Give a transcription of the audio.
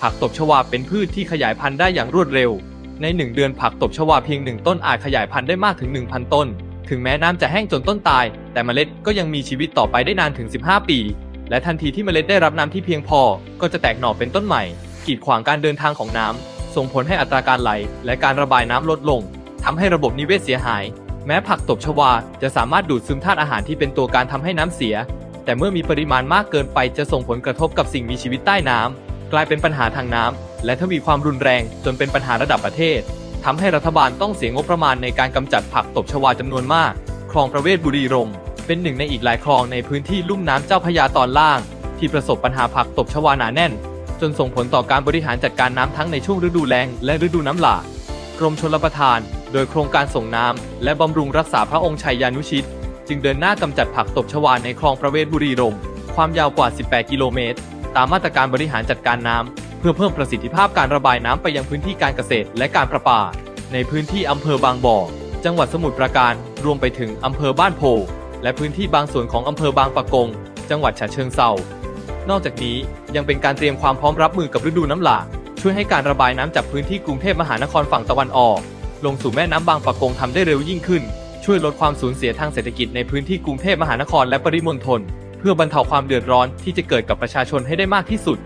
ผักตบชวาเป็นพืชที่ขยายพันธุ์ได้อย่างรวดเร็ว ใน 1 เดือนผักตบชวาเพียง 1 ต้นอาจขยายพันธุ์ได้มากถึง 1,000 ต้น ถึงแม้น้ำจะแห้งจนต้นตาย แต่เมล็ดก็ยังมีชีวิตต่อไปได้นานถึง 15 ปี และทันทีที่เมล็ดได้รับน้ำที่เพียงพอ ก็จะแตกหน่อเป็นต้นใหม่ กีดขวางการเดินทางของน้ำส่งผลให้อัตราการไหล และการระบายน้ำลดลงทำให้ระบบนิเวศเสียหาย แม้ผักตบชวาจะสามารถดูดซึมธาตุอาหารที่เป็นตัวการทำให้น้ำเสีย แต่เมื่อมีปริมาณมากเกินไปจะส่งผลกระทบกับสิ่งมีชีวิตใต้น้ำ กลายเป็นปัญหาทางน้ำและทวีความรุนแรงจนเป็นปัญหาระดับประเทศทำให้รัฐบาลต้องเสียงบประมาณในการกำจัดผักตบชวาจำนวนมาก คลองประเวศบุรีรมเป็นหนึ่งในอีกหลายคลองในพื้นที่ลุ่มน้ำเจ้าพยาตอนล่าง ที่ประสบปัญหาผักตบชวาหนาแน่น จนส่งผลต่อการบริหารจัดการน้ำทั้งในช่วงฤดูแล้งและฤดูน้ำหลากกรมชลประทาน โดยโครงการส่งน้ำและบำรุงรักษาพระองค์ชัยยานุชิต จึงเดินหน้ากำจัดผักตบชวาในคลองประเวศบุรีรมความยาวกว่า 18 กิโลเมตร ตามมาตรการบริหารจัดการน้ำเพื่อเพิ่มประสิทธิภาพการระบายน้ำไปยังพื้นที่การเกษตรและการประปา ในพื้นที่อำเภอบางบ่อ จังหวัดสมุทรปราการ รวมไปถึงอำเภอบ้านโพ และพื้นที่บางส่วนของอำเภอบางปะกง จังหวัดฉะเชิงเทรานอกจากนี้ยังเป็นการเตรียมความพร้อมรับมือกับฤดูน้ำหลากช่วยให้การระบายน้ำจากพื้นที่กรุงเทพมหานครฝั่งตะวันออก ลงสู่แม่น้ำบางปะกงทำได้เร็วยิ่งขึ้น ช่วยลดความสูญเสียทางเศรษฐกิจในพื้นที่กรุงเทพมหานครและปริมณฑล เพื่อบรรเทาความเดือดร้อนที่จะเกิดกับประชาชนให้ได้มากที่สุด